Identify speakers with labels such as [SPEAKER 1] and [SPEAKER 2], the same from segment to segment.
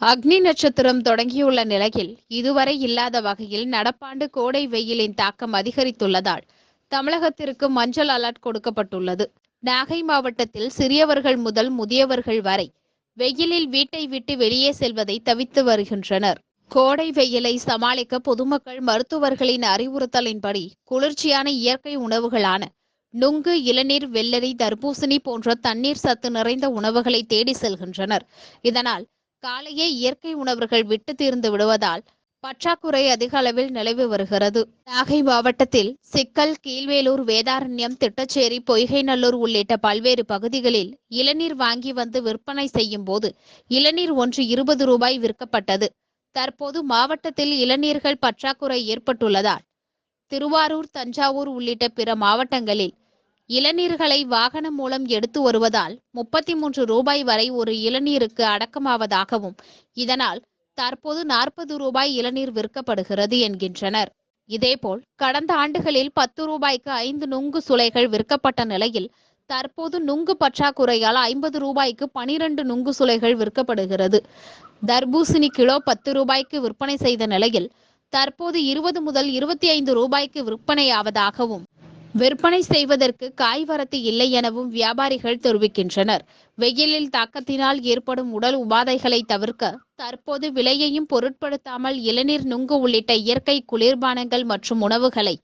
[SPEAKER 1] அக்னி நட்சத்திரம் தொடங்கியுள்ள நிலையில் இதுவரை இல்லாத வகையில் நடப்பாண்டு கோடை வெயிலின் தாக்கம் அதிகரித்துள்ளதால் தமிழகத்திற்கு மஞ்சள் அலர்ட் கொடுக்கப்பட்டுள்ளது. நாகை மாவட்டத்தில் சிறியவர்கள் முதல் முதியவர்கள் வரை வெயிலில் வீட்டை விட்டு வெளியே செல்வதை தவித்து வருகின்றனர். கோடை வெயிலை சமாளிக்க பொதுமக்கள் மருத்துவர்களின் அறிவுறுத்தலின்படி குளிர்ச்சியான இயற்கை உணவுகளான நுங்கு இளநீர் வெள்ளரி தர்பூசணி போன்ற தண்ணீர் சத்து நிறைந்த உணவுகளை தேடி செல்கின்றனர். இதனால் காலையே இயற்கை உணவுகள் விட்டு தீர்ந்து விடுவதால் பற்றாக்குறை அதிக அளவில் நிலவி வருகிறது. நாகை மாவட்டத்தில் சிக்கல் கீழ்வேலூர் வேதாரண்யம் திட்டச்சேரி பொய்கைநல்லூர் உள்ளிட்ட பல்வேறு பகுதிகளில் இளநீர் வாங்கி வந்து விற்பனை செய்யும் போது இளநீர் ஒன்று இருபது ரூபாய் விற்கப்பட்டது. தற்போது மாவட்டத்தில் இளநீர்கள் பற்றாக்குறை ஏற்பட்டுள்ளதால் திருவாரூர் தஞ்சாவூர் உள்ளிட்ட பிற மாவட்டங்களில் இளநீர்களை வாகனம் மூலம் எடுத்து வருவதால் முப்பத்தி மூன்று ரூபாய் வரை ஒரு இளநீருக்கு அடக்கமாவதாகவும் இதனால் தற்போது நாற்பது ரூபாய் இளநீர் விற்கப்படுகிறது என்கின்றனர். இதேபோல் கடந்த ஆண்டுகளில் பத்து ரூபாய்க்கு ஐந்து நுங்கு சுலைகள் விற்கப்பட்ட நிலையில் தற்போது நுங்கு பற்றாக்குறையால் ஐம்பது ரூபாய்க்கு பனிரெண்டு நுங்கு சுலைகள் விற்கப்படுகிறது. தர்பூசணி கிலோ பத்து ரூபாய்க்கு விற்பனை செய்த நிலையில் தற்போது இருபது முதல் இருபத்தி ஐந்து ரூபாய்க்கு விற்பனையாவதாகவும் விற்பனை செய்வதற்கு காய் வரத்து இல்லை எனவும் வியாபாரிகள் தெரிவிக்கின்றனர். வெயிலில் தாக்கத்தினால் ஏற்படும் உடல் உபாதைகளை தவிர்க்க தற்போது விலையையும் பொருட்படுத்தாமல் இளநீர் நுங்கு உள்ளிட்ட இயற்கை குளிர்பானங்கள் மற்றும் உணவுகளை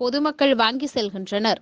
[SPEAKER 1] பொதுமக்கள் வாங்கி செல்கின்றனர்.